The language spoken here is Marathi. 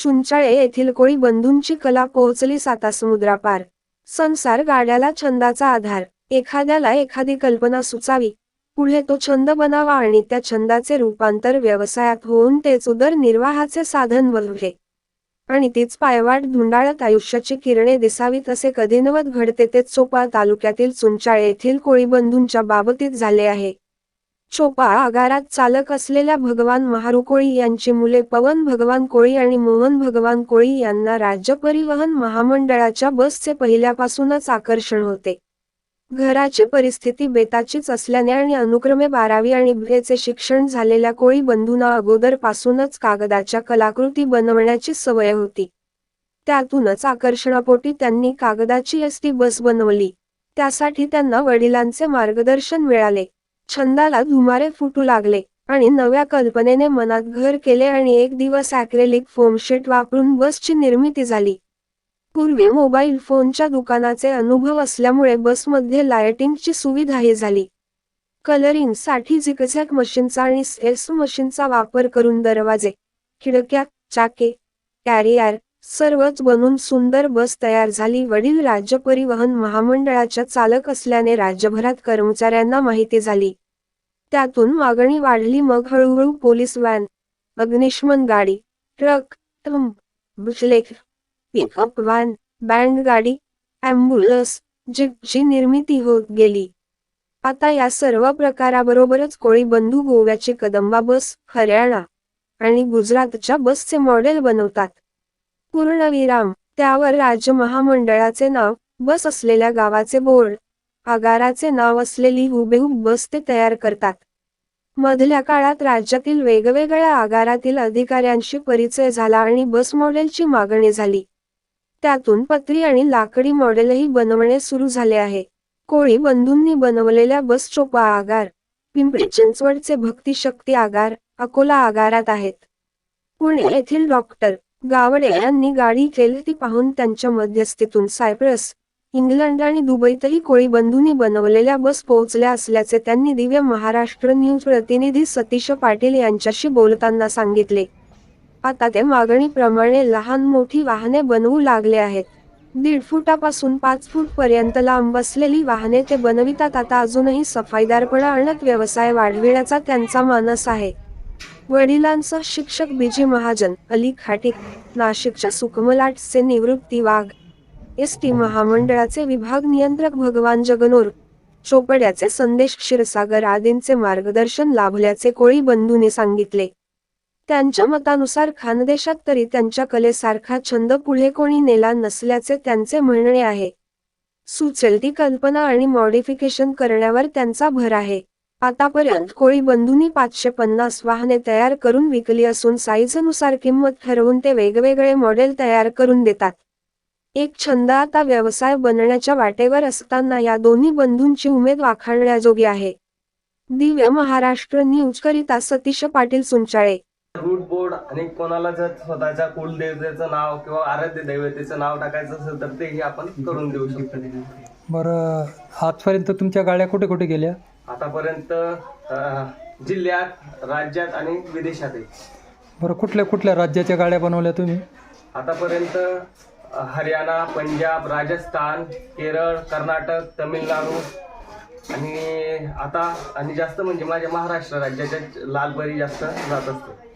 चुंचाळे येथील कोळी बंधूंची कला पोहोचली सातासमुद्रापार संसार गाड्याला छंदाचा आधार. एखाद्याला एखादी कल्पना सुचावी. पुढे तो छंद बनावा आणि त्या छंदाचे रूपांतर व्यवसायात होऊन तेच उदरनिर्वाहाचे साधन बनवले आणि तीच पायवाट धुंडाळत आयुष्याची किरणे दिसावीत असे कधीनवत घडते तेच चोपा तालुक्यातील चुंचाळे येथील कोळी बंधूंच्या बाबतीत झाले आहे. चोपा आगारात चालक असलेल्या भगवान महारुकोळी यांची मुले पवन भगवान कोळी आणि मोहन भगवान कोळी यांना राज्य परिवहन महामंडळाच्या बसचे पहिल्यापासूनच आकर्षण होते. घराची परिस्थिती बेताचीच असल्याने आणि अनुक्रमे बारावी आणि बीएचे शिक्षण झालेल्या कोळी बंधूंना अगोदरपासूनच कागदाच्या कलाकृती बनवण्याची सवय होती. त्यातूनच आकर्षणापोटी त्यांनी कागदाची एस बस बनवली. त्यासाठी त्यांना वडिलांचे मार्गदर्शन मिळाले. छंदाला धुमारे फुटू लागले आणि नव्या कल्पनेने मनात घर केले आणि एक दिवस ॲक्रेलिक फोमशीट वापरून बसची निर्मिती झाली. पूर्वी मोबाईल फोनच्या दुकानाचे अनुभव असल्यामुळे बसमध्ये लायटिंगची सुविधाही झाली. कलरिंगसाठी झिकझॅक मशीनचा आणि सेल्स मशीनचा वापर करून दरवाजे खिडक्या चाके कॅरियर सर्वच बनून सुंदर बस तयार झाली. वडील राज्य परिवहन महामंडळाच्या चालक असल्याने राज्यभरात कर्मचाऱ्यांना माहिती झाली. त्यातून मागणी वाढली. मग हळूहळू पोलीस व्हॅन अग्निशमन गाडी ट्रक टंप बुचलेख पिकअप व्हॅन बँड गाडी ॲम्ब्युलन्स जीपची निर्मिती होत गेली. आता या सर्व प्रकाराबरोबरच कोळी बंधू गोव्याची कदंबा बस हरियाणा आणि गुजरातच्या बसचे मॉडेल बनवतात. पूर्णविराम. त्यावर राज्य महामंडळाचे नाव बस असलेल्या गावाचे बोर्ड आगाराचे नाव असलेली हुबेहूब बस ते तयार करतात. मधल्या काळात राज्यातील वेगवेगळ्या आगारातील अधिकाऱ्यांशी परिचय झाला आणि बस मॉडेलची मागणी झाली. त्यातून पत्री आणि लाकडी मॉडेलही बनवणे सुरू झाले आहे. कोळी बंधूंनी बनवलेल्या बस चोपा आगार पिंपरी चिंचवडचे भक्ती शक्ती आगार अकोला आगारात आहेत. पुणे येथील डॉक्टर गावडे यांनी गाडी केली ती पाहून त्यांच्या मध्यस्थीतून सायप्रस इंग्लंड आणि दुबईतही कोळी बंधूंनी बनवलेल्या बस पोहोचल्या असल्याचे त्यांनी दिव्य महाराष्ट्र न्यूज प्रतिनिधी सतीश पाटील यांच्याशी बोलताना सांगितले. आता ते मागणीप्रमाणे लहान मोठी वाहने बनवू लागले आहेत. दीड फुटापासून पाच फूट पर्यंत लांब असलेली वाहने ते बनवितात. आता अजूनही सफाईदारपणा आणत व्यवसाय वाढविण्याचा त्यांचा मानस आहे. वडिलांचा शिक्षक बीजी महाजन अली खाटिक नाशिकच्या सुकमलाटचे निवृत्ती वाघ एस टी महामंडळाचे विभाग नियंत्रक भगवान जगनोर चोपड्याचे संदेश क्षीरसागर आदींचे मार्गदर्शन लाभल्याचे कोळी बंधूने सांगितले. त्यांच्या मतानुसार खानदेशात तरी त्यांच्या कलेसारखा छंद पुढे कोणी नेला नसल्याचे त्यांचे म्हणणे आहे. सुचेल ती कल्पना आणि मॉडिफिकेशन करण्यावर त्यांचा भर आहे. आतापर्यंत कोळी बंधूंनी पाचशे पन्नास वाहने तयार करून विकली असून साईजनुसार किंमत ठरवून ते वेगवेगळे मॉडेल तयार करून देतात. एक छंद आता व्यवसाय बनण्याच्या वाटेवर असताना या दोन्ही बंधूंची उमेद वाखाणण्याजोगी आहे. दिव्य महाराष्ट्र न्यूज करिता सतीश पाटील सुंचाळे. रूट बोर्ड आणि कोणाला जर स्वतःच्या कुलदेवतेचं नाव किंवा आराध्य दैवतेचं नाव टाकायचं असेल तर तेही आपण करून देऊ शकतो. बरं आजपर्यंत तुमच्या गाड्या कुठे कुठे गेल्या? आतापर्यंत जिल्ह्यात राज्यात आणि विदेशातही. बरं कुठल्या कुठल्या राज्याच्या गाड्या बनवल्या तुम्ही? आतापर्यंत हरियाणा पंजाब राजस्थान केरळ कर्नाटक तमिळनाडू आणि आता आणि जास्त म्हणजे माझ्या महाराष्ट्र राज्याच्या लालपरी जास्त जात असते.